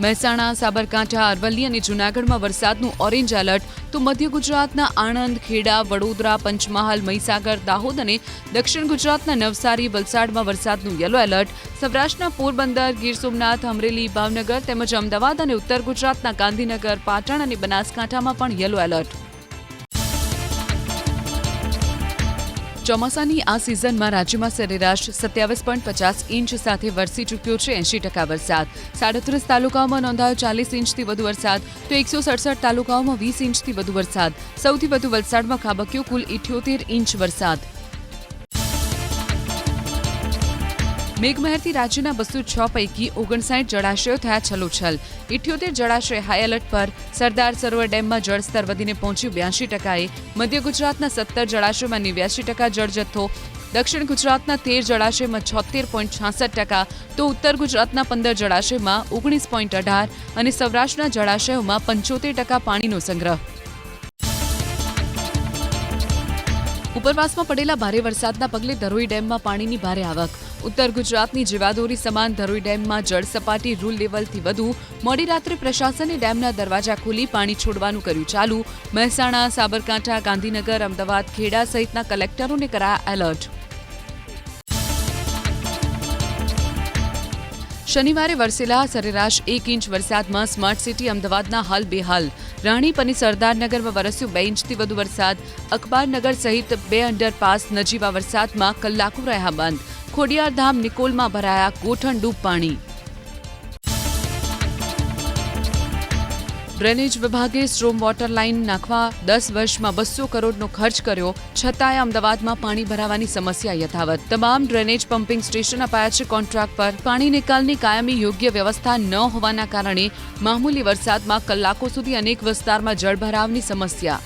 મહેસાણા, સાબરકાંઠા, અરવલ્લી અને જૂનાગઢમાં વરસાદનું ઓરેન્જ એલર્ટ. તો મધ્ય ગુજરાતના આણંદ, ખેડા, વડોદરા, પંચમહાલ, મહીસાગર, દાહોદ અને દક્ષિણ ગુજરાતના નવસારી, વલસાડમાં વરસાદનું યલો એલર્ટ. સૌરાષ્ટ્રના પોરબંદર, ગીર સોમનાથ, અમરેલી, ભાવનગર તેમજ અમદાવાદ અને ઉત્તર ગુજરાતના ગાંધીનગર, પાટણ અને બનાસકાંઠામાં પણ યલો એલર્ટ. ચોમાસાની આ સિઝનમાં રાજ્યમાં સરેરાશ સત્યાવીસ પોઈન્ટ પચાસ ઇંચ સાથે વરસી ચૂક્યો છે એંશી ટકા વરસાદ. સાડત્રીસ તાલુકાઓમાં નોંધાયો ચાલીસ ઇંચથી વધુ વરસાદ તો એકસો સડસઠ તાલુકાઓમાં વીસ ઇંચથી વધુ વરસાદ. સૌથી વધુ વલસાડમાં ખાબક્યો કુલ ઇઠ્યોતેર ઇંચ વરસાદ. મેઘમહેરથી રાજ્યના બસો છ પૈકી ઓગણસાઠ જળાશયો થયા છલોછલ. ઇઠ્યોતેર જળાશય હાઈ એલર્ટ પર. સરદાર સરોવર ડેમમાં જળસ્તર વધીને પહોંચ્યું બ્યાસી ટકાએ. મધ્ય ગુજરાતના સત્તર જળાશયોમાં નેવ્યાસી ટકા જળજથ્થો. દક્ષિણ ગુજરાતના તેર જળાશયમાં છોતેર પોઈન્ટ છાસઠ ટકા. તો ઉત્તર ગુજરાતના પંદર જળાશયમાં ઓગણીસ પોઈન્ટ અઢાર અને સૌરાષ્ટ્રના જળાશયોમાં પંચોતેર ટકા પાણીનો સંગ્રહ. ઉપરવાસમાં પડેલા ભારે વરસાદના પગલે ધરોઈ ડેમમાં પાણીની ભારે આવક. ઉત્તર ગુજરાતની જીવાદોરી સમાન ધરોઈ ડેમમાં જળ સપાટી રૂલ લેવલથી વધુ. મોડી રાત્રે પ્રશાસને ડેમના દરવાજા ખોલી પાણી છોડવાનું કર્યું ચાલુ. મહેસાણા, સાબરકાંઠા, ગાંધીનગર, અમદાવાદ, ખેડા સહિતના કલેક્ટરોને કરાયા એલર્ટ. શનિવારે વરસેલા સરેરાશ એક ઇંચ વરસાદમાં સ્માર્ટ સિટી અમદાવાદના હાલ બેહાલ. રાણીપ અને સરદારનગરમાં વરસ્યો બે ઇંચથી વધુ વરસાદ. અખબારનગર સહિત બે અંડરપાસ નજીવા વરસાદમાં કલાકો રહ્યા બંધ. ખોડિયારધામ નિકોલમાં ભરાયા ગોઠણ ડૂબ પાણી. ડ્રેનેજ વિભાગે સ્ટ્રોમ વોટર લાઇન નાખવા દસ વર્ષમાં બસો કરોડનો ખર્ચ કર્યો. છતાંય અમદાવાદમાં પાણી ભરાવાની સમસ્યા યથાવત. તમામ ડ્રેનેજ પમ્પિંગ સ્ટેશન અપાયા છે કોન્ટ્રાક્ટ પર. પાણી નિકાલની કાયમી યોગ્ય વ્યવસ્થા ન હોવાના કારણે મામૂલી વરસાદમાં કલાકો સુધી અનેક વિસ્તારમાં જળભરાવની સમસ્યા.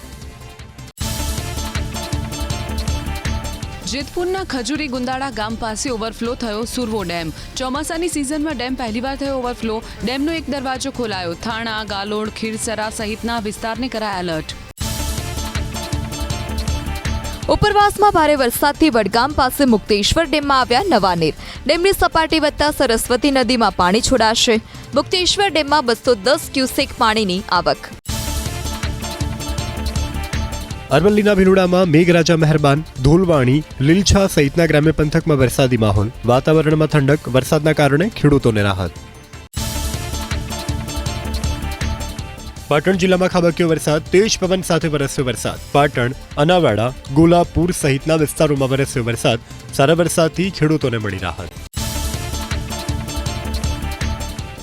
જેતપુરના ખજુરી ગુંદાળા ગામ પાસે ઓવરફ્લો થયો સુરવો ડેમ. ચોમાસાની સિઝનમાં ડેમ પહેલીવાર થયો ઓવરફ્લો. ડેમનો એક દરવાજો ખોલાયો. થાણા ગાલોડ ખીરસરા સહિતના વિસ્તારને કરાયા એલર્ટ. ઉપરવાસમાં ભારે વરસાદથી વડગામ પાસે મુક્તેશ્વર ડેમમાં આવ્યા નવા નીર. ડેમની સપાટી વધતા સરસ્વતી નદીમાં પાણી છોડાશે. મુક્તેશ્વર ડેમમાં બસો દસ ક્યુસેક પાણીની આવક. અરવલ્લીના ભીલુડામાં મેઘરાજા મહેરબાન, ધૂલવાણી, લીલછા સહિતના ગ્રામ્ય પંથકમાં વરસાદી માહોલ. વાતાવરણમાં ઠંડક, વરસાદના કારણે ખેડૂતોને રાહત. પાટણ જિલ્લામાં ખાબક્યો વરસાદ, તેજ પવન સાથે વરસ્યો વરસાદ. પાટણ, અનાવાડા ગોલાપુર સહિતના વિસ્તારોમાં વરસ્યો વરસાદ. સારા વરસાદથી ખેડૂતોને મળી રાહત.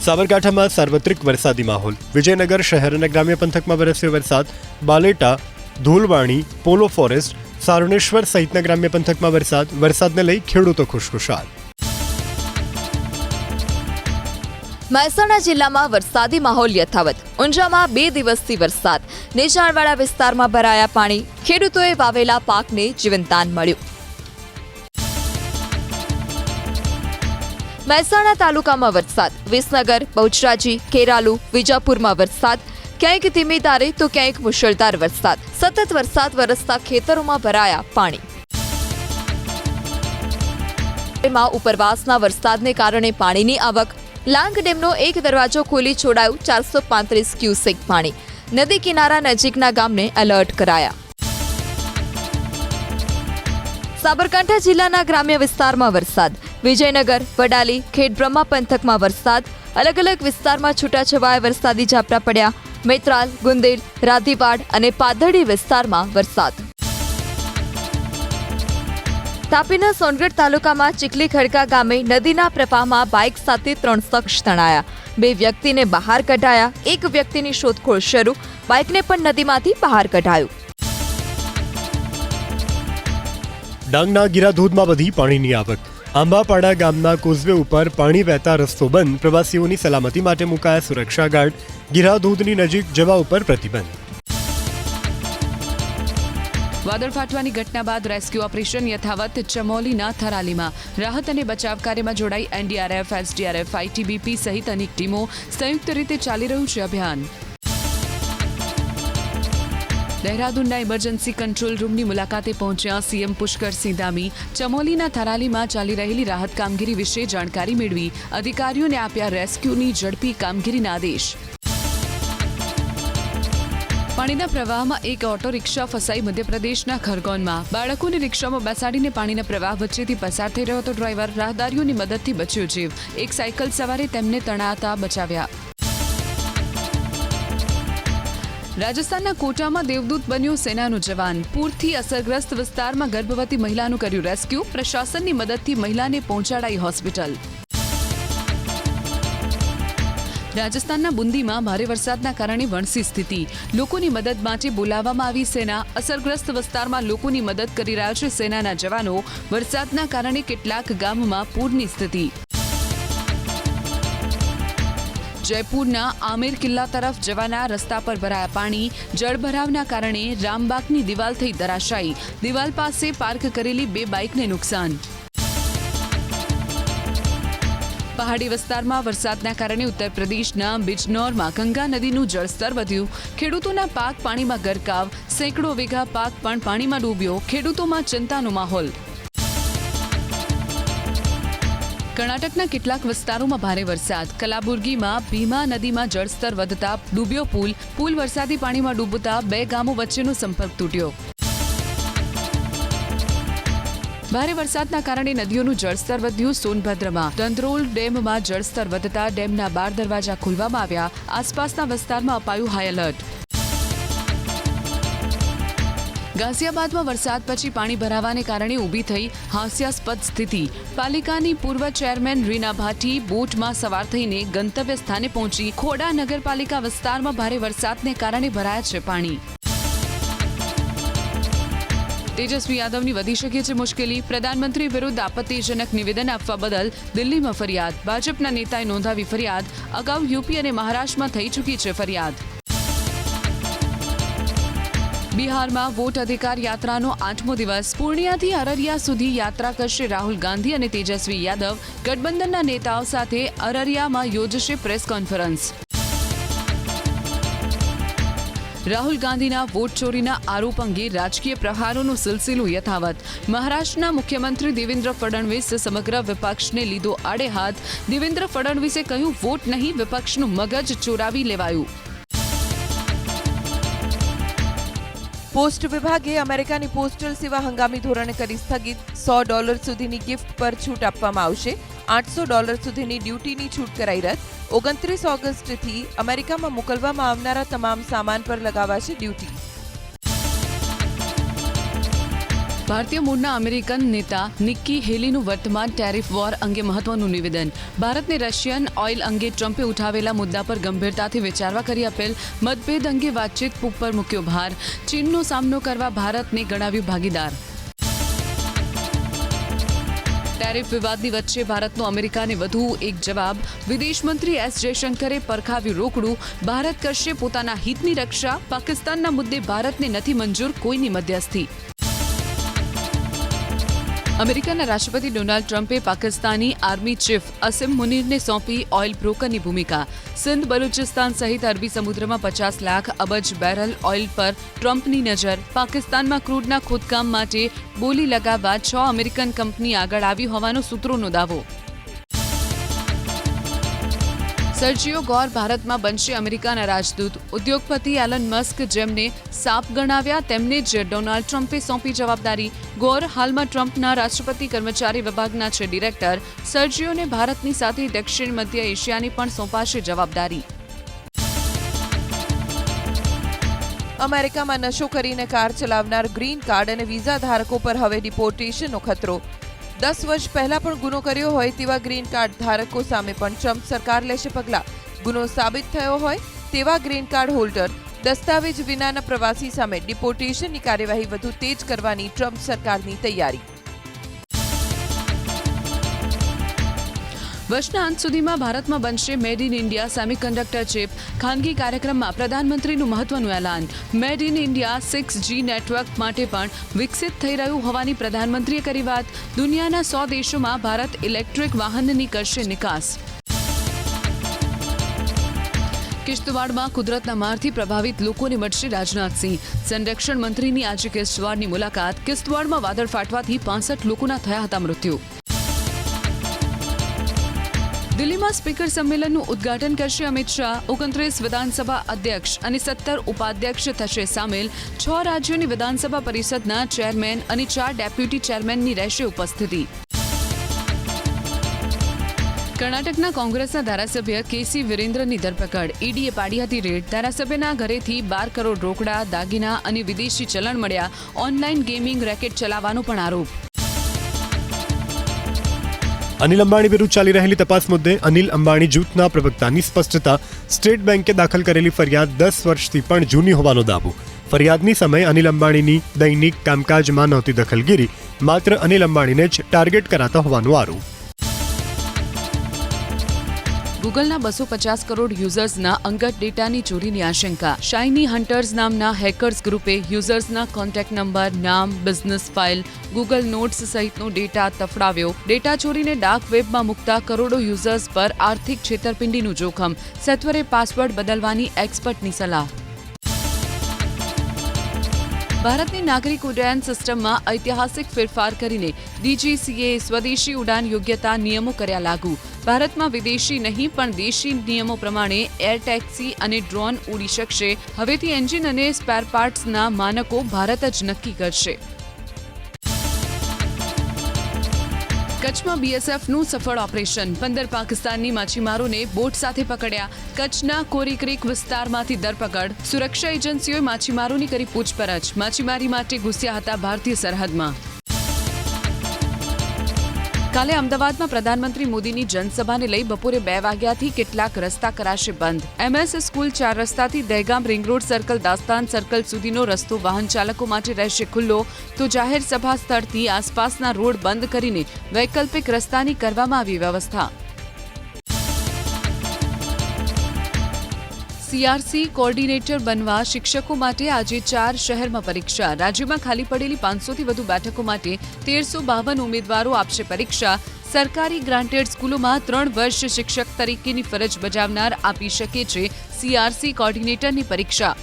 સાબરકાંઠામાં સાર્વત્રિક વરસાદી માહોલ. વિજયનગર શહેર અને ગ્રામ્ય પંથકમાં વરસ્યો વરસાદ. બાલેટા ધૂલવાણી પોલો ફોરેસ્ટ, સારુણેશ્વર સહિતના ગ્રામ્ય પંથકમાં વરસાદ, વરસાદને લઈ ખેડૂતો ખુશખુશાલ. મહેસાણા જિલ્લામાં વરસાદી માહોલ યથાવત. ઊંઝામાં બે દિવસથી વરસાદ. નીચાણવાળા વિસ્તારમાં ભરાયા પાણી. ખેડૂતોએ વાવેલા પાકને જીવનદાન મળ્યું. મહેસાણા તાલુકામાં વરસાદ. વિસનગર, બહુચરાજી, કેરાલુ, વિજાપુરમાં વરસાદ. ક્યાંક ધીમી ધારે તો ક્યાંક મુશળધાર વરસાદ. સતત વરસાદ વરસતા ખેતરોમાં ભરાયા પાણી. માં ઉપરવાસના વરસાદને કારણે પાણીની આવક. લાંગ ડેમનો એક દરવાજો ખોલી છોડાયું ચારસો પાંત્રીસ ક્યુસેક પાણી. નદી કિનારા નજીકના ગામને એલર્ટ કરાયા. સાબરકાંઠા જિલ્લાના ગ્રામ્ય વિસ્તારમાં વરસાદ. વિજયનગર, વડાલી, ખેડબ્રહ્મા પંથકમાં વરસાદ. અલગ અલગ વિસ્તારમાં છૂટાછવાયા વરસાદી ઝાપટા પડ્યા. મેત્રાલ ગુંદેલ રાધીપાડ અને પાદડી વિસ્તારમાં વરસાદ. તાપીના સોનગઢ તાલુકામાં ચીખલી ખડકા ગામે નદીના પ્રવાહમાં બાઇક સાથે ત્રણ શખ્સ તણાયા. બે વ્યક્તિને બહાર કઢાયા, એક વ્યક્તિની શોધખોળ શરૂ, બાઇકને પણ નદીમાંથી બહાર કઢાયું. ડાંગના ગીરાધોધમાં વધી પાણીની આવક. આંબાપાડા ગામના કોઝવે ઉપર પાણી વહેતા રસ્તો બંધ, પ્રવાસીઓની સલામતી માટે મુકાયા સુરક્ષા ગાર્ડ ગિરાધોધની નજીક જવા ઉપર પ્રતિબંધ. વાદળ ફાટવાની ઘટના બાદ રેસ્ક્યુ ઓપરેશન યથાવત ચમોલીના થરાલીમાં. રાહત અને બચાવ કાર્યમાં જોડાઈ એનડીઆરએફ, એસડીઆરએફ, આઈટીબીપી સહિત અનેક ટીમો સંયુક્ત રીતે ચાલી રહ્યું છે અભિયાન. દહેરાદૂનના ઇમરજન્સી કંટ્રોલ રૂમની મુલાકાતે પહોંચ્યા સીએમ પુષ્કરસિંહ ધામી ચમોલીના થરાલીમાં ચાલી રહેલી રાહત કામગીરી વિશે જાણકારી મેળવી અધિકારીઓને આપ્યા રેસ્ક્યુની ઝડપી કામગીરીના આદેશ. પાણીના પ્રવાહમાં એક ઓટો રિક્ષા ફસાઈ મધ્યપ્રદેશના ખરગોનમાં. બાળકોને રિક્ષામાં બેસાડીને પાણીના પ્રવાહ વચ્ચેથી પસાર થઈ રહ્યો હતો. ડ્રાઈવર રાહદારીઓની મદદથી બચ્યો જીવ. એક સાયકલ સવારે તેમને તણાતા બચાવ્યા. રાજસ્થાનના કોટામાં દેવદૂત બન્યો સેનાનું જવાન. પૂરથી અસરગ્રસ્ત વિસ્તારમાં ગર્ભવતી મહિલાનું કર્યું રેસ્ક્યુ. પ્રશાસનની મદદથી મહિલાને પહોંચાડાઈ હોસ્પિટલ. રાજસ્થાનના બુંદીમાં ભારે વરસાદના કારણે વણસી સ્થિતિ. લોકોની મદદ માટે બોલાવવામાં આવી સેના. અસરગ્રસ્ત વિસ્તારમાં લોકોની મદદ કરી રહ્યા છે સેનાના જવાનો. વરસાદના કારણે કેટલાક ગામમાં પૂરની સ્થિતિ. જયપુરના આમેર કિલ્લા તરફ જવાના રસ્તા પર ભરાયા પાણી જળભરાવના કારણે રામબાગની દિવાલ થઈ ધરાશાયી. દિવાલ પાસે પાર્ક કરેલી બે બાઇકને નુકસાન. પહાડી વિસ્તારમાં વરસાદના કારણે ઉત્તર પ્રદેશના બિજનોરમાં ગંગા નદીનું જળસ્તર વધ્યું. ખેડૂતોના પાક પાણીમાં ગરકાવ, સેંકડો વીઘા પાક પણ પાણીમાં ડૂબ્યો. ખેડૂતોમાં ચિંતાનો માહોલ. કર્ણાટકના કેટલાક વિસ્તારોમાં ભારે વરસાદ. કલાબુર્ગીમાં, ભીમા નદીમાં જળસ્તર વધતા ડૂબ્યો પુલ. પુલ વરસાદી પાણીમાં ડૂબતા બે ગામો વચ્ચેનો સંપર્ક તૂટ્યો. ભારે વરસાદના કારણે નદીઓનું જળસ્તર વધ્યું સોનભદ્રમાં. દંદ્રોલ ડેમમાં જળસ્તર વધતા ડેમના બાર દરવાજા ખોલવામાં આવ્યા. આસપાસના વિસ્તારમાં અપાયું હાઈ એલર્ટ. ગાઝિયાબાદમાં વરસાદ પછી પાણી ભરાવાને કારણે ઊભી થઈ હાસ્યાસ્પદ સ્થિતિ. પાલિકાની પૂર્વ ચેરમેન રીના ભાટી બોટમાં સવાર થઈને ગંતવ્ય સ્થાને પહોંચી. ખોડા નગરપાલિકા વિસ્તારમાં ભારે વરસાદને કારણે ભરાયા છે પાણી. તેજસ્વી યાદવની વધી શકે છે મુશ્કેલી. પ્રધાનમંત્રી વિરુદ્ધ આપત્તિજનક નિવેદન આપવા બદલ દિલ્હીમાં ફરિયાદ. ભાજપના નેતાએ નોંધાવી ફરિયાદ. અગાઉ યુપી અને મહારાષ્ટ્રમાં થઈ ચૂકી છે ફરિયાદ. બિહારમાં વોટ અધિકાર યાત્રાનો આઠમો દિવસ. પૂર્ણિયાથી અરરિયા સુધી યાત્રા કરશે રાહુલ ગાંધી અને તેજસ્વી યાદવ. ગઠબંધનના નેતાઓ સાથે અરરિયામાં યોજશે પ્રેસ કોન્ફરન્સ. રાહુલ ગાંધીના વોટ ચોરીના આરોપ અંગે રાજકીય પ્રહારોનો સિલસિલો યથાવત. મહારાષ્ટ્રના મુખ્યમંત્રી દેવેન્દ્ર ફડણવીસ સમગ્ર વિપક્ષને લીધો આડે હાથ દેવેન્દ્ર ફડણવીસે કહ્યું, વોટ નહીં, વિપક્ષનું મગજ ચોરાવી લેવાયું. પોસ્ટ વિભાગે અમેરિકાની પોસ્ટલ સેવા હંગામી ધોરણે કરી સ્થગિત સો ડોલર સુધીની ગિફ્ટ પર છૂટ આપવામાં આવશે. આઠસો ડોલર સુધીની ડ્યુટીની છૂટ કરાઈ રદ. ઓગણત્રીસ ઓગસ્ટથી અમેરિકામાં મોકલવામાં આવનારા તમામ સામાન પર લગાવાશે ડ્યુટી. ભારતીય મૂળના અમેરિકન નેતા નિક્કી હેલીનું વર્તમાન ટેરિફ વોર અંગે મહત્વનું નિવેદન. ભારતને રશિયન ઓઇલ અંગે ટ્રમ્પે ઉઠાવેલા મુદ્દા પર ગંભીરતાથી વિચારવા કરી અપીલ. મતભેદ અંગે વાતચીત ઉપર મૂક્યો ભાર. ચીનનો સામનો કરવા ભારતને ગણાવ્યું ભાગીદાર. ટેરિફ વિવાદની વચ્ચે ભારતનો અમેરિકાને વધુ એક જવાબ. વિદેશ મંત્રી એસ જયશંકરે પરખાવ્યું રોકડું. ભારત કરશે પોતાના હિતની રક્ષા. પાકિસ્તાનના મુદ્દે ભારતને નથી મંજૂર કોઈની મધ્યસ્થી. અમેરિકાના રાષ્ટ્રપતિ ડોનાલ્ડ ટ્રમ્પે પાકિસ્તાની આર્મી ચીફ અસીમ મુનીરને સોંપી ઓઇલ બ્રોકરની ભૂમિકા. સિંધ બલુચિસ્તાન સહિત અરબી સમુદ્રમાં પચાસ લાખ અબજ બેરલ ઓઇલ પર ટ્રમ્પની નજર. પાકિસ્તાનમાં ક્રૂડના ખોદકામ માટે બોલી લગાવવા છ અમેરિકન કંપની આગળ આવી હોવાનો સૂત્રોનો દાવો. સર્જિયો ગોર ભારતમાં બનશે અમેરિકાના રાજદૂત. ઉદ્યોગપતિ એલન મસ્ક જેમને સાપ ગણાવ્યા, તેમને જ ડોનાલ્ડ ટ્રમ્પે સોંપી જવાબદારી. ગોર હાલમાં ટ્રમ્પના રાષ્ટ્રપતિ કર્મચારી વિભાગના છે ડિરેક્ટર. સર્જિયોને ભારતની સાથે દક્ષિણ મધ્ય એશિયાની પણ સોંપાશે જવાબદારી. અમેરિકામાં નશો કરીને કાર ચલાવનાર ગ્રીન કાર્ડ અને વિઝા ધારકો પર હવે ડિપોર્ટેશનનો ખતરો. દસ વર્ષ પહેલા પણ ગુનો કર્યો હોય તેવા ગ્રીન કાર્ડ ધારકો સામે પણ ટ્રમ્પ સરકાર લેશે પગલાં. ગુનો સાબિત થયો હોય તેવા ગ્રીન કાર્ડ હોલ્ડર દસ્તાવેજ વિનાના પ્રવાસી સામે ડિપોર્ટેશનની કાર્યવાહી વધુ તેજ કરવાની ટ્રમ્પ સરકારની તૈયારી. વર્ષના અંત સુધીમાં ભારતમાં બનશે made in India semiconductor chip ખાનગી કાર્યક્રમમાં પ્રધાનમંત્રીનું મહત્વનું એલાન. Made in India six G network માટે પણ વિકસિત થઈ રહ્યું હોવાની પ્રધાનમંત્રીએ કરી વાત. દુનિયાના સો દેશોમાં ભારત ઇલેક્ટ્રિક વાહનની કરશે નિકાસ. કિશ્તવાડમાં કુદરતના મારથી પ્રભાવિત લોકોને મળશે રાજનાથસિંહ સંરક્ષણ મંત્રીની આજે કિશ્તવાડની મુલાકાત. કિશ્તવાડમાં વાદળ ફાટવાથી પાંસઠ લોકોના થયા હતા મૃત્યુ. દિલ્હીમાં સ્પીકર સંમેલનનું ઉદ્ઘાટન કરશે અમિત શાહ. ઓગણત્રીસ વિધાનસભા અધ્યક્ષ અને સત્તર ઉપાધ્યક્ષ થશે સામેલ. છ રાજ્યોની વિધાનસભા પરિષદના ચેરમેન અને ચાર ડેપ્યુટી ચેરમેનની રહેશે ઉપસ્થિતિ. કર્ણાટકના કોંગ્રેસના ધારાસભ્ય કેસી વિરેન્દ્રની ધરપકડ. ઈડીએ પાડી હતી રેડ. ધારાસભ્યના ઘરેથી બાર કરોડ રોકડા, દાગીના અને વિદેશી ચલણ મળ્યા. ઓનલાઈન ગેમિંગ રેકેટ ચલાવવાનો પણ આરોપ. અનિલ અંબાણી વિરુદ્ધ ચાલી રહેલી તપાસ મુદ્દે અનિલ અંબાણી જૂથના પ્રવક્તાની સ્પષ્ટતા. સ્ટેટ બેંકે દાખલ કરેલી ફરિયાદ દસ વર્ષથી પણ જૂની હોવાનો દાવો. ફરિયાદની સમયે અનિલ અંબાણીની દૈનિક કામકાજમાં નહોતી દખલગીરી. માત્ર અનિલ અંબાણીને જ ટાર્ગેટ કરાતા હોવાનો આરોપ. ગૂગલના બસો પચાસ કરોડ યુઝર્સના અંગત ડેટાની ચોરીની આશંકા. શાઇની હન્ટર્સ નામના હેકર્સ ગ્રુપે યુઝર્સના કોન્ટેક્ટ નંબર, નામ, બિઝનેસ ફાઇલ, ગૂગલ નોટ્સ સહિતનો ડેટા તફડાવ્યો. ડેટા ચોરીને ડાર્ક વેબમાં મૂકતા કરોડો યુઝર્સ પર આર્થિક છેતરપિંડીનું જોખમ. સત્વરે પાસવર્ડ બદલવાની એક્સપર્ટની સલાહ. ભારતની નાગરિક ઉડ્ડયન સિસ્ટમમાં ઐતિહાસિક ફેરફાર કરીને ડીજીસીએ સ્વદેશી ઉડાન યોગ્યતા નિયમો કર્યા લાગુ. ભારતમાં વિદેશી નહીં, પણ દેશી નિયમો પ્રમાણે એર ટેક્સી અને ડ્રોન ઉડી શકશે. હવેથી એન્જિન અને સ્પેર પાર્ટ્સના માનકો ભારત જ નક્કી કરશે. કચ્છમાં બીએસએફનું સફળ ઓપરેશન. પંદર પાકિસ્તાની માછીમારોને બોટ સાથે પકડ્યા. કચ્છના કોરી ક્રીક વિસ્તારમાંથી ધરપકડ. સુરક્ષા એજન્સીઓએ માછીમારોની કરી પૂછપરછ. માછીમારી માટે ઘૂસ્યા હતા ભારતીય સરહદમાં. કાલે અમદાવાદમાં પ્રધાનમંત્રી મોદીની જનસભાને લઈ બપોરે બે વાગ્યાથી કેટલાક રસ્તા કરાશે બંધ. એમએસ સ્કૂલ ચાર રસ્તાથી Dahegam ring road circle, Dastan circle સુધીનો રસ્તો વાહન ચાલકો માટે રહેશે ખુલ્લો. તો જાહેર સભા સ્થળથી આસપાસના રોડ બંધ કરીને વૈકલ્પિક રસ્તાની કરવામાં આવી વ્યવસ્થા. સીઆરસી કોઓર્ડિનેટર બનવા શિક્ષકો માટે આજે ચાર શહેરમાં પરીક્ષા. રાજ્યમાં ખાલી પડેલી પાંચસોથી વધુ બેઠકો માટે તેરસો બાવન ઉમેદવારો આપશે પરીક્ષા. સરકારી ગ્રાન્ટેડ સ્કૂલોમાં ત્રણ વર્ષ શિક્ષક તરીકેની ફરજ બજાવનાર આપી શકે છે સીઆરસી કોઓર્ડિનેટરની પરીક્ષા.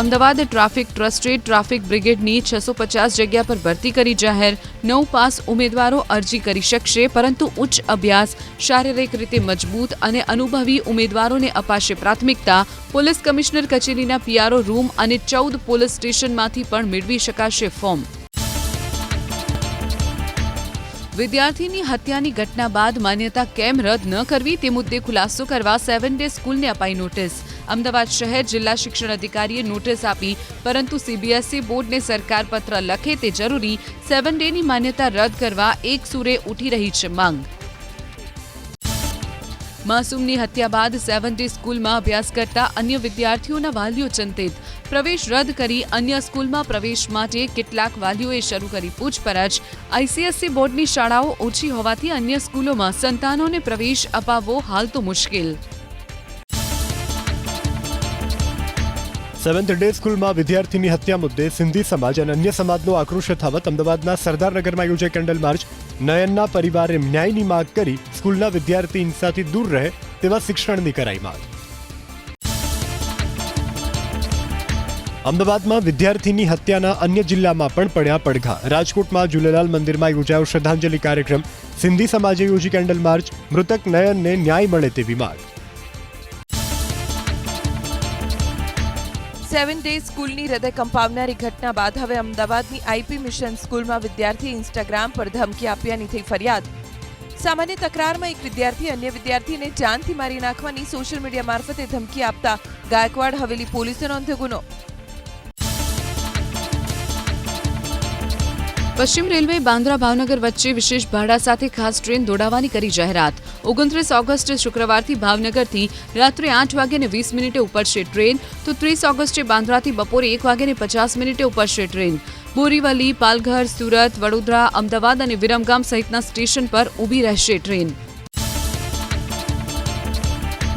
અમદાવાદ ટ્રાફિક ટ્રસ્ટે ટ્રાફિક બ્રિગેડની છસો પચાસ જગ્યા પર ભરતી કરી જાહેર. નવ પાસ ઉમેદવારો અરજી કરી શકશે, પરંતુ ઉચ્ચ અભ્યાસ, શારીરિક રીતે મજબૂત અને અનુભવી ઉમેદવારોને અપાશે પ્રાથમિકતા. પોલીસ કમિશનર કચેરીના પીઆરઓ રૂમ અને ચૌદ પોલીસ સ્ટેશનમાંથી પણ મેળવી શકાશે ફોર્મ. વિદ્યાર્થીની હત્યાની ઘટના બાદ માન્યતા કેમ રદ ન કરવી તે મુદ્દે ખુલાસો કરવા સેવન ડે સ્કૂલને અપાઈ નોટિસ. અમદાવાદ શહેર જિલ્લા શિક્ષણ અધિકારીએ નોટિસ આપી, પરંતુ સીબીએસઈ બોર્ડને સરકાર પત્ર લખે તે જરૂરી સેવન ડેની માન્યતા રદ કરવા એક સુરે ઉઠી રહી છે માંગ. માસૂમની હત્યા બાદ સેવન ડે સ્કૂલમાં અભ્યાસ કરતા અન્ય વિદ્યાર્થીઓના વાલીઓ ચિંતિત. પ્રવેશ રદ કરી અન્ય સ્કૂલમાં પ્રવેશ માટે કેટલાક વાલીઓએ શરૂ કરી પૂછપરછ. આઈસીએસસી બોર્ડની શાળાઓ ઓછી હોવાથી અન્ય સ્કૂલોમાં સંતાનોને પ્રવેશ અપાવવો હાલ તો મુશ્કેલ. સેવન્થ ડે સ્કૂલમાં વિદ્યાર્થીની હત્યા મુદ્દે સિંધી સમાજ અને અન્ય સમાજનો આક્રોશ યથાવત અમદાવાદના સરદારનગરમાં યોજાઈ કેન્ડલ માર્ચ. નયનના પરિવારે ન્યાયની માંગ કરી સ્કૂલના વિદ્યાર્થી હિંસાથી દૂર રહે તેવા શિક્ષણની કરાઈ માંગ. અમદાવાદમાં વિદ્યાર્થીની હત્યાના અન્ય જિલ્લામાં પણ પડ્યા પડઘા. રાજકોટમાં ઝૂલેલાલ મંદિરમાં યોજાયો શ્રદ્ધાંજલિ કાર્યક્રમ. સિંધી સમાજે યોજી કેન્ડલ માર્ચ. મૃતક નયનને ન્યાય મળે તેવી માંગ. સેવન ડે સ્કૂલની હૃદય કંપાવનારી ઘટના બાદ હવે અમદાવાદની આઈપી મિશન સ્કૂલમાં વિદ્યાર્થી ઇન્સ્ટાગ્રામ પર ધમકી આપ્યાની થઈ ફરિયાદ. સામાન્ય તકરારમાં એક વિદ્યાર્થી અન્ય વિદ્યાર્થીને જાનથી મારી નાખવાની સોશિયલ મીડિયા મારફતે ધમકી આપતા ગાયકવાડ હવેલી પોલીસે નોંધ્યો ગુનો. પશ્ચિમ રેલવે બાંદ્રા ભાવનગર વચ્ચે વિશેષ ભાડા સાથે ખાસ ટ્રેન દોડાવવાની કરી જાહેરાત. ઓગણત્રીસ ઓગસ્ટ શુક્રવારથી ભાવનગરથી રાત્રે આઠ વાગ્યાને વીસ મિનિટે ઉપડશે ટ્રેન, તો ત્રીસ ઓગસ્ટે બાંદ્રાથી બપોરે એક વાગ્યાને પચાસ મિનિટે ઉપડશે ટ્રેન. બોરીવલી, પાલઘર, સુરત, વડોદરા, અમદાવાદ અને વિરમગામ સહિતના સ્ટેશન પર ઊભી રહેશે ટ્રેન.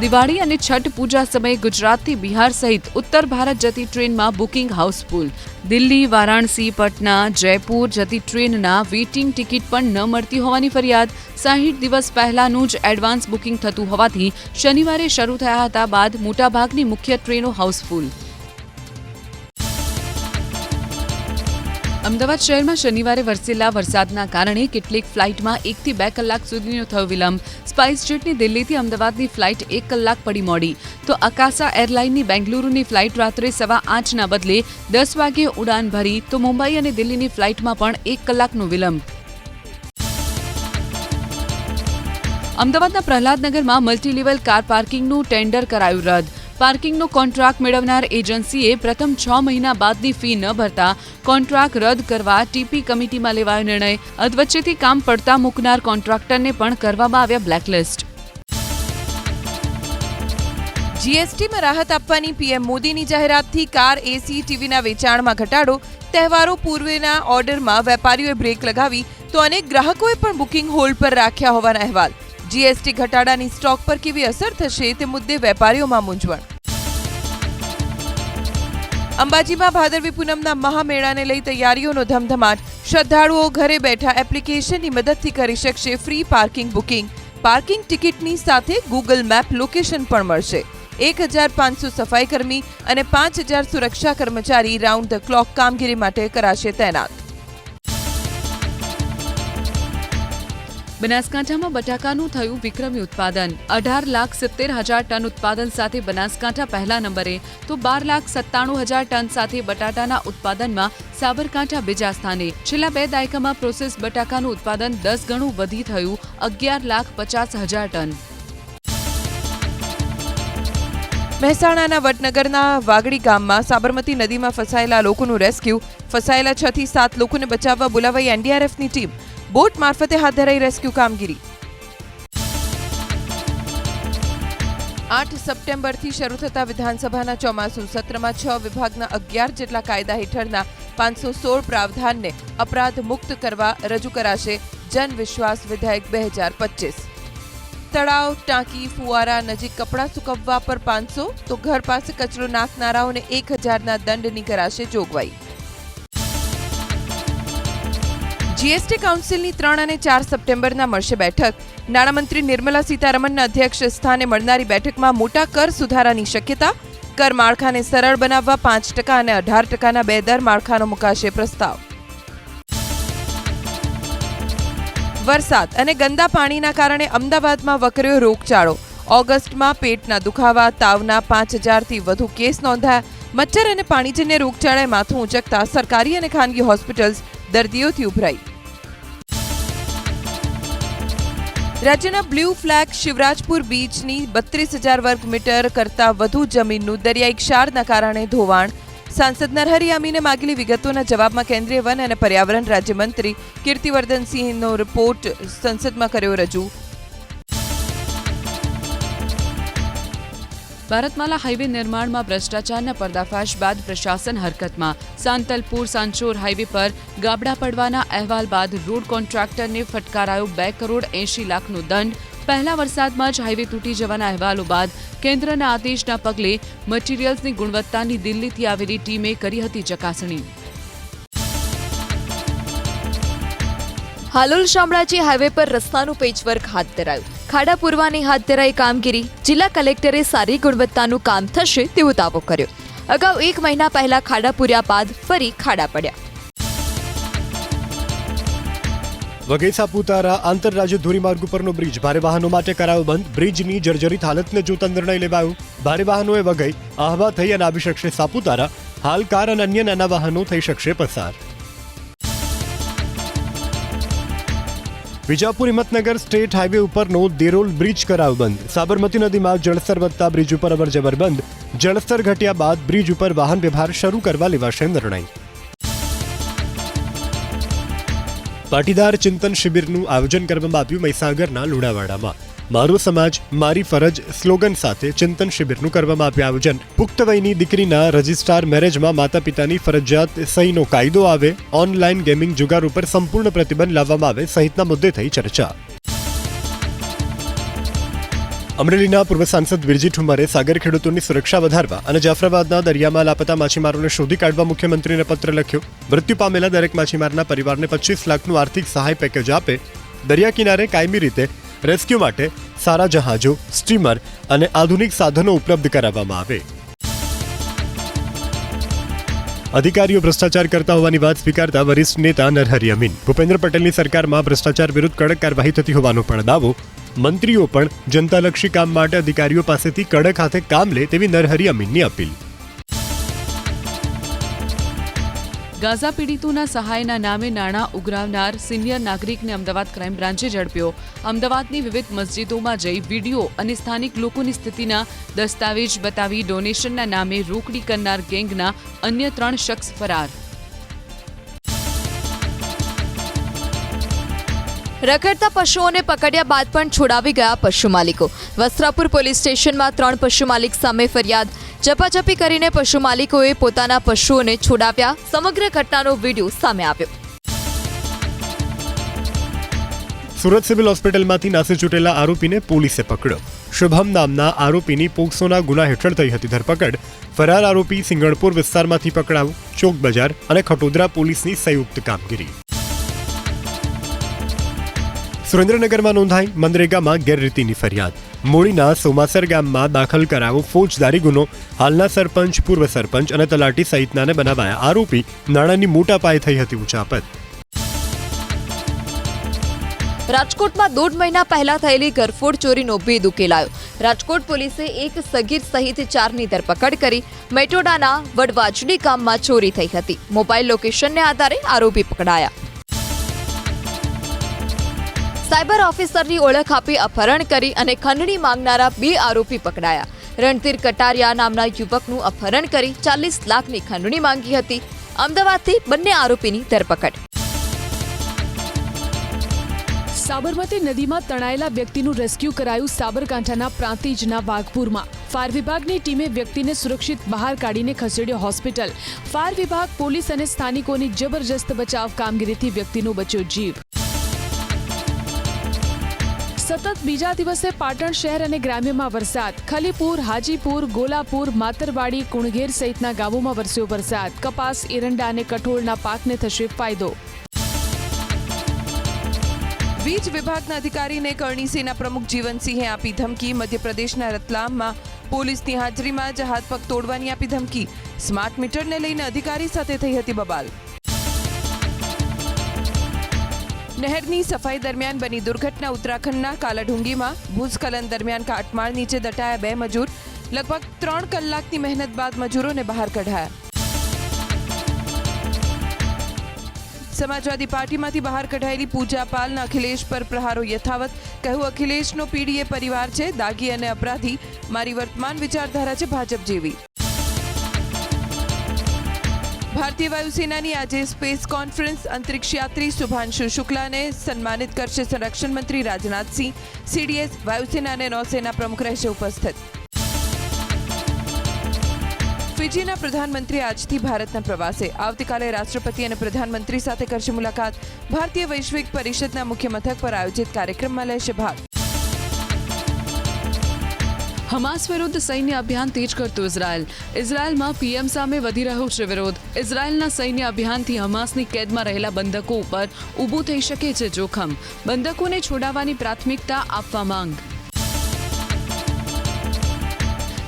દિવાળી અને છઠ પૂજા સમયે ગુજરાતથી બિહાર સહિત ઉત્તર ભારત જતી ટ્રેનમાં બુકિંગ હાઉસફુલ. દિલ્હી, વારાણસી, પટના, જયપુર જતી ટ્રેનના વેઇટિંગ ટિકિટ પણ ન મળતી હોવાની ફરિયાદ. સાહીઠ દિવસ પહેલાનું જ એડવાન્સ બુકિંગ થતું હોવાથી શનિવારે શરૂ થયા હતા બાદ મોટાભાગની મુખ્ય ટ્રેનો હાઉસફુલ. અમદાવાદ શહેરમાં શનિવારે વરસેલા વરસાદના કારણે કેટલીક ફ્લાઇટમાં એકથી બે કલાક સુધીનો થયો વિલંબ. સ્પાઇસ જેટની દિલ્હીથી અમદાવાદની ફ્લાઇટ એક કલાક પડી મોડી. તો અકાસા એરલાઇનની બેંગલુરુની ફ્લાઇટ રાત્રે સવા આઠના બદલે દસ વાગ્યે ઉડાન ભરી તો મુંબઈ અને દિલ્હીની ફ્લાઇટમાં પણ એક કલાકનો વિલંબ. અમદાવાદના પ્રહલાદનગરમાં મલ્ટીલેવલ કાર પાર્કિંગનું ટેન્ડર કરાયું રદ. પાર્કિંગનો કોન્ટ્રાક્ટ મેળવનાર એજન્સીએ પ્રથમ છ મહિના બાદની ફી ન ભરતા કોન્ટ્રાક્ટ રદ કરવા ટીપી કમિટીમાં લેવાયો નિર્ણય. અધવચ્ચેથી કામ પડતા મૂકનાર કોન્ટ્રાક્ટરને પણ કરવામાં આવ્યા બ્લેકલિસ્ટ. જીએસટીમાં રાહત આપવાની પીએમ મોદીની જાહેરાતથી કાર એસી ટીવીના વેચાણમાં ઘટાડો. તહેવારો પૂર્વેના ઓર્ડરમાં વેપારીઓએ બ્રેક લગાવી તો અનેક ગ્રાહકોએ પણ બુકિંગ હોલ્ડ પર રાખ્યા હોવાના અહેવાલ. જીએસટી ઘટાડાની સ્ટોક પર કેવી અસર થશે તે મુદ્દે વેપારીઓમાં મૂંઝવણ. અંબાજીમાં ભાદરવી પૂનમના મહામેળાને લઈ તૈયારીઓનો ધમધમાટ. શ્રદ્ધાળુઓ ઘરે બેઠા એપ્લિકેશનની મદદથી કરી શકશે ફ્રી પાર્કિંગ બુકિંગ. પાર્કિંગ ટિકિટની સાથે ગૂગલ મેપ લોકેશન પણ મળશે. એક હજાર પાંચસો સફાઈ કર્મી અને પાંચ હજાર સુરક્ષા કર્મચારી રાઉન્ડ ધ ક્લોક કામગીરી માટે કરાશે તૈનાત. બનાસકાંઠામાં બટાકાનું થયું વિક્રમી ઉત્પાદન. અઢાર લાખ સિત્તેર હજાર ટન ઉત્પાદન સાથે બનાસકાંઠા પહેલા નંબરે, તો બાર લાખ સત્તાણું હજાર ટન સાથે બટાટાના ઉત્પાદનમાં સાબરકાંઠા બીજા સ્થાને. છેલ્લા બે દાયકામાં પ્રોસેસ બટાકાનું ઉત્પાદન દસ ગણું વધી થયું, અગિયાર લાખ પચાસ હજાર ટન. મહેસાણાના વડનગરના વાગડી ગામમાં સાબરમતી નદીમાં ફસાયેલા લોકોનું રેસ્ક્યુ, ફસાયેલા છ થી સાત લોકોને બચાવવા બોલાવાઈ એનડીઆરએફની ટીમ. બોટ મારફતે હાથ ધરાઈ રેસ્ક્યુ કામગીરી. આઠ સપ્ટેમ્બરથી શરૂ થતા વિધાનસભાના ચોમાસુ સત્રમાં છ વિભાગના અગિયાર જેટલા કાયદા હેઠળના પાંચસો સોળ પ્રાવધાનને અપરાધ મુક્ત કરવા રજૂ કરાશે જન વિશ્વાસ વિધેયક બે હજાર પચીસ. તળાવ, ટાંકી, ફુવારા નજીક કપડાં સુકવવા પર પાંચસો, તો ઘર પાસે કચરો નાખનારાઓને એક હજારના દંડની કરાશે જોગવાઈ. જીએસટી કાઉન્સિલની ત્રણ અને ચાર સપ્ટેમ્બરના મળશે બેઠક. નાણામંત્રી નિર્મલા સીતારમણના અધ્યક્ષ સ્થાને મળનારી બેઠકમાં મોટા કર સુધારાની શક્યતા, કર માળખાને સરળ બનાવવા પાંચ ટકા અને અઢાર ટકાના બે દર માળખાનો મુકાશે પ્રસ્તાવ. વરસાદ અને ગંદા પાણીના કારણે અમદાવાદમાં વકર્યો રોગચાળો. ઓગસ્ટમાં પેટના દુખાવા, તાવના પાંચ હજારથી વધુ કેસ નોંધાયા. મચ્છર અને પાણીજન્ય રોગચાળાએ માથું ઊંચકતા સરકારી અને ખાનગી હોસ્પિટલ્સ દર્દીઓથી ઉભરાઈ. રાજ્યના બ્લુ ફ્લેગ શિવરાજપુર બીચની બત્રીસ હજાર વર્ગ મીટર કરતાં વધુ જમીનનું દરિયાઈ ક્ષારના કારણે ધોવાણ. સાંસદ નરહરી અમીને માગેલી વિગતોના જવાબમાં કેન્દ્રીય વન અને પર્યાવરણ રાજ્યમંત્રી કીર્તિવર્ધનસિંહનો રિપોર્ટ સંસદમાં કર્યો રજૂ. ભારતમાલા હાઈવે નિર્માણમાં ભ્રષ્ટાચારના પર્દાફાશ બાદ પ્રશાસન હરકતમાં. સાંતલપુર સાંચોર હાઈવે પર ગાબડા પડવાના અહેવાલ બાદ રોડ કોન્ટ્રાક્ટરને ફટકારાયો બે કરોડ એંશી લાખનો દંડ. પહેલા વરસાદમાં જ હાઈવે તૂટી જવાના અહેવાલો બાદ કેન્દ્રના આદેશના પગલે મટીરીયલ્સની ગુણવત્તાની દિલ્હીથી આવેલી ટીમે કરી હતી ચકાસણી. હાલોલ શામળાજી હાઈવે પર રસ્તાનું પેચવર્ક હાથ ધરાયું. ખાડા પૂરવાની હાથ ધરાઈ કામગીરી જિલ્લા કલેક્ટરે સારી ગુણવત્તાનું કામ થશે તેવો દાવો કર્યો. અગાઉ એક મહિના પહેલા ખાડા પૂર્યા બાદ ફરી ખાડા પડ્યા. વઘઈ સાપુતારા આંતરરાજ્ય ધોરીમાર્ગ ઉપરનો બ્રિજ. ભારે વાહનો માટે કરાયો બંધ. બ્રિજની જર્જરિત હાલતને જોતા નિર્ણય લેવાયો. ભારે વાહનોએ વઘઈ, આહવા થઈ અને આવી શકશે સાપુતારા. હાલ કાર અને અન્ય નાના વાહનો થઈ શકશે પસાર. વિજાપુર હિંમતનગર સ્ટેટ હાઈવે ઉપરનો દેરોલ બ્રિજ કરાવ બંધ. સાબરમતી નદીમાં જળસ્તર વધતા બ્રિજ ઉપર અવરજવર બંધ. જળસ્તર ઘટ્યા બાદ બ્રિજ ઉપર વાહન વ્યવહાર શરૂ કરવા લેવાશે નિર્ણય. પાટીદાર ચિંતન શિબિરનું આયોજન કરવામાં આવ્યું મહીસાગરના લુણાવાડામાં. મારો સમાજ, મારી ફરજ, સ્લોગન સાથે ચિંતન શિબિરનું કરવામાં આવ્યું આયોજન. પુખ્ત વયની દીકરીના રજિસ્ટ્રાર મેરેજમાં માતા પિતાની ફરજિયાત સહીનો કાયદો આવે, ઓનલાઈન ગેમિંગ જુગાર ઉપર સંપૂર્ણ પ્રતિબંધ લાવવામાં આવે, સહિતના મુદ્દે થઈ ચર્ચા. અમરેલીના પૂર્વ સાંસદ વિરજી ઠુમરે સાગર ખેડૂતોની સુરક્ષા વધારવા અને જાફરાબાદના દરિયામાં લાપતા માછીમારોને શોધી કાઢવા મુખ્યમંત્રીને પત્ર લખ્યો. મૃત્યુ પામેલા દરેક માછીમારના પરિવારને પચીસ લાખનું આર્થિક સહાય પેકેજ આપે. દરિયા કિનારે કાયમી રીતે રેસ્ક્યુ માટે સારા જહાજો, સ્ટીમર અને આધુનિક સાધનો ઉપલબ્ધ કરાવવામાં આવે. અધિકારીઓ ભ્રષ્ટાચાર કરતા હોવાની વાત સ્વીકારતા વરિષ્ઠ નેતા નરહરી અમીન. ભૂપેન્દ્ર પટેલની સરકારમાં ભ્રષ્ટાચાર વિરુદ્ધ કડક કાર્યવાહી થતી હોવાનો પણ દાવો મંત્રીઓ પણ જનતાલક્ષી કામ માટે અધિકારીઓ પાસેથી કડક હાથે કામ લે તેવી નરહરી અમીનની અપીલ. ગાઝા પીડિતોના સહાયના નામે નાણાં ઉઘરાવનાર સિનિયર નાગરિકને અમદાવાદ ક્રાઇમ બ્રાન્ચે ઝડપ્યો. અમદાવાદની વિવિધ મસ્જિદોમાં જઈ વીડિયો અને સ્થાનિક લોકોની સ્થિતિના દસ્તાવેજ બતાવી ડોનેશનના નામે રોકડી કરનાર ગેંગના અન્ય ત્રણ શખ્સ ફરાર. રખડતા પશુઓને પકડ્યા બાદ પણ છોડાવી ગયા પશુ માલિકો. વસ્ત્રાપુર પોલીસ સ્ટેશનમાં ત્રણ પશુ માલિક સામે ફરિયાદ. ઝપાઝપી કરીને પશુ માલિકોએ પોતાના પશુઓને છોડાવ્યા. સમગ્ર ઘટનાનો વીડિયો સામે આવ્યો. સુરત સિવિલ હોસ્પિટલમાંથી નાસી છૂટેલા આરોપીને પોલીસે પકડ્યો. શુભમ નામના આરોપીની પોક્સોના ગુના હેઠળ થઈ હતી ધરપકડ. ફરાર આરોપી સિંગણપુર વિસ્તારમાંથી પકડાવ, ચોક બજાર અને ખટોદરા પોલીસની સંયુક્ત કામગીરી. સુરેન્દ્રનગરમાં નોંધાઈ મનરેગામાં ગેરરીતિની ફરિયાદ. મૂળીના સોમાસર ગામમાં દાખલ કરાવો ફોજદારી ગુનો. હાલના સરપંચ, પૂર્વ સરપંચ અને તલાટી સહિતનાને બનાવાયા આરોપી. નાણાંની મોટા પાયે થઈ હતી ઉચાપત. રાજકોટમાં દોઢ મહિના પહેલા થયેલી ઘરફોડ ચોરીનો ભેદ ઉકેલાયો. રાજકોટ પોલીસે એક સગીર સહિત ચારની ધરપકડ કરી. મેટોડાના વડવાજડી ગામમાં ચોરી થઈ હતી. મોબાઈલ લોકેશનને આધારે આરોપી પકડાયા. સાયબર ઓફિસરની ઓળખ આપી અપહરણ કરી અને ખંડણી માંગનારા બે આરોપી પકડાયા. રણધીર કટારિયા નામના યુવકનું અપહરણ કરી ચાલીસ લાખની ખંડણી માંગી હતી. અમદાવાદથી બંને આરોપીની ધરપકડ. સાબરમતી નદીમાં તણાયેલા વ્યક્તિનું રેસ્ક્યુ કરાયું સાબરકાંઠાના પ્રાંતિજના વાઘપુરમાં. ફાયર વિભાગની ટીમે વ્યક્તિને સુરક્ષિત બહાર કાઢીને ખસેડ્યો હોસ્પિટલ. ફાયર વિભાગ, પોલીસ અને સ્થાનિકોની જબરજસ્ત બચાવ કામગીરીથી વ્યક્તિનો બચ્યો જીવ. સતત બીજા દિવસે પાટણ શહેર અને ગ્રામ્યમાં વરસાદ. ખલીપુર, હાજીપુર, ગોલાપુર, માતરવાડી, કુણઘેર સહિતના ગામોમાં વરસ્યો વરસાદ. કપાસ, એરંડા અને કઠોળના પાકને થશે ફાયદો. વીજ વિભાગના અધિકારીને કરણીસેના પ્રમુખ જીવનસિંહે આપી ધમકી. મધ્યપ્રદેશના રતલામમાં પોલીસની હાજરીમાં જ હાથપગ તોડવાની આપી ધમકી. સ્માર્ટ મીટરને લઈને અધિકારી સાથે થઈ હતી બબાલ. નહેરની સફાઈ દરમિયાન બની દુર્ઘટના ઉત્તરાખંડના કાલાઢુંગીમાં ભૂસ્ખલન દરમિયાન કાટમાળ નીચે દટાયા બે મજૂર. લગભગ ત્રણ કલાકની મહેનત બાદ મજૂરોને બહાર કઢાયા. સમાજવાદી પાર્ટીમાંથી બહાર કઢાયેલી પૂજા પાલના અખિલેશ પર પ્રહારો યથાવત. કહ્યું, અખિલેશનો પીડીએ પરિવાર છે, દાગી અને અપરાધી. મારી વર્તમાન વિચારધારા છે ભાજપ જેવી. ભારતીય વાયુસેનાની આજે સ્પેસ કોન્ફરન્સ, અંતરિક્ષ યાત્રી શુભાંશુ શુક્લાને સન્માનિત કરશે સંરક્ષણ મંત્રી રાજનાથસિંહ સીડીએસ વાયુસેના અને નૌસેના પ્રમુખ રહેશે ઉપસ્થિત. ફિજીના પ્રધાનમંત્રી આજથી ભારતના પ્રવાસે. આવતીકાલે રાષ્ટ્રપતિ અને પ્રધાનમંત્રી સાથે કરશે મુલાકાત. ભારતીય વૈશ્વિક પરિષદના મુખ્ય મથક પર આયોજિત કાર્યક્રમમાં લેશે ભાગ. હમાસ વિરુદ્ધ સૈન્ય અભિયાન તેજ કરતું ઇઝરાયલ. ઇઝરાયલમાં પીએમ સામે વધી રહ્યો છે વિરોધ. ઇઝરાયલના સૈન્ય અભિયાનથી હમાસની કેદમાં રહેલા બંધકો ઉપર ઊભું થઈ શકે છે જોખમ. બંધકોને છોડાવવાની પ્રાથમિકતા આપવા માંગ.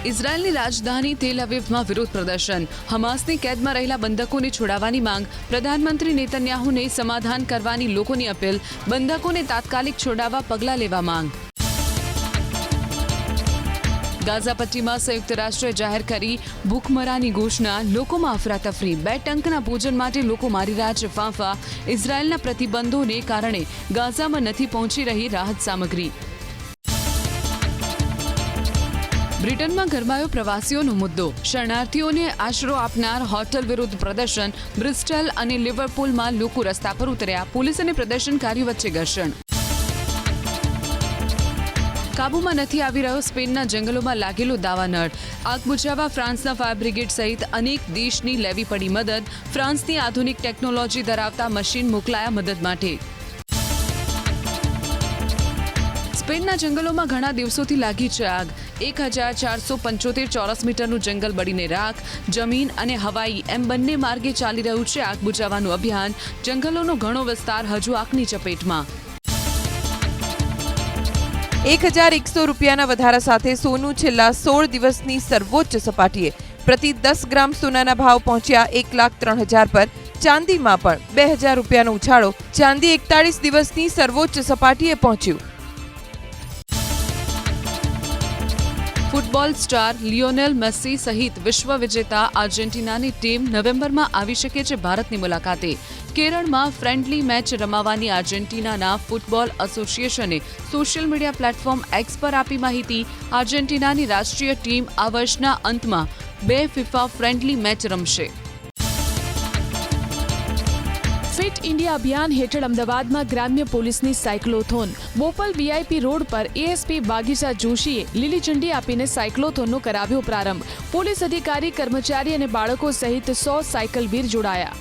ઇઝરાયલની રાજધાની તેલ અવિવમાં વિરોધ પ્રદર્શન. હમાસની કેદમાં રહેલા બંધકોને છોડાવવાની માંગ. પ્રધાનમંત્રી નેતન્યાહુને સમાધાન કરવાની લોકોની અપીલ. બંધકોને તાત્કાલિક છોડાવવા પગલાં લેવા માંગ. ગાઝા પટ્ટીમાં સંયુક્ત રાષ્ટ્રે જાહેર કરી ભૂખમરાની ઘોષણા, લોકોમાં અફરાતફરી, બે ટંકના ભોજન માટે લોકો મારી રહ્યા છે ફાંફા, ઇઝરાયેલના પ્રતિબંધોને કારણે ગાઝામાં નથી પહોંચી રહી રાહત સામગ્રી. બ્રિટનમાં ગરમાયો પ્રવાસીઓનો મુદ્દો. શરણાર્થીઓને આશરો આપનાર હોટલ વિરુદ્ધ પ્રદર્શન, બ્રિસ્ટલ અને લિવરપુલમાં લોકો રસ્તા પર ઉતર્યા. પોલીસ અને પ્રદર્શનકારી વચ્ચે ઘર્ષણ. કાબુમાં નથી આવી રહ્યો સ્પેનના જંગલોમાં લાગેલો દાવાનળ. આગ બુઝાવવા ફ્રાન્સના ફાયર બ્રિગેડ સહિત અનેક દેશની લેવી પડી મદદ. ફ્રાન્સની આધુનિક ટેકનોલોજી ધરાવતા મશીન મોકલાયા મદદ માટે. સ્પેનના જંગલોમાં ઘણા દિવસોથી લાગી છે આગ. એક હજાર ચારસો પંચોતેર ચોરસ મીટરનું જંગલ બળીને રાખ, જમીન અને હવાઈ એમ બંને માર્ગે ચાલી રહ્યું છે આગ બુજાવવાનું અભિયાન. જંગલોનો ઘણો વિસ્તાર હજુ આગની ચપેટમાં. એક હજાર એકસો રૂપિયાના વધારા સાથે સોનું છેલ્લા સોળ દિવસની સર્વોચ્ચ સપાટીએ પ્રતિ દસ ગ્રામ સોનાના ભાવ પહોંચ્યા એક લાખ ત્રણ હજાર પર. ચાંદીમાં પણ બે હજાર રૂપિયાનો ઉછાળો. ચાંદી એકતાળીસ દિવસની સર્વોચ્ચ સપાટીએ પહોંચ્યું. ફૂટબોલ સ્ટાર લિયોનેલ મેસ્સી સહિત વિશ્વ વિજેતા આર્જેન્ટિનાની ટીમ નવેમ્બરમાં આવી શકે છે ભારતની મુલાકાતે. કેરળમાં ફ્રેન્ડલી મેચ રમાવાની આર્જેન્ટિનાના ફૂટબોલ એસોસિએશને સોશિયલ મીડિયા પ્લેટફોર્મ એક્સ પર આપી માહિતી. આર્જેન્ટિનાની રાષ્ટ્રીય ટીમ આ વર્ષના અંતમાં બે ફિફા ફ્રેન્ડલી મેચ રમશે. ફિટ ઇન્ડિયા અભિયાન હેઠળ અમદાવાદમાં ગ્રામ્ય પોલીસની સાયક્લોથોન. બોપલ વીઆઈપી રોડ પર એએસપી બાગીચા જોશીએ લીલી ઝંડી આપીને સાયક્લોથોનનો કરાવ્યો પ્રારંભ. પોલીસ અધિકારી, કર્મચારી અને બાળકો સહિત સો સાયકલવીર જોડાયા.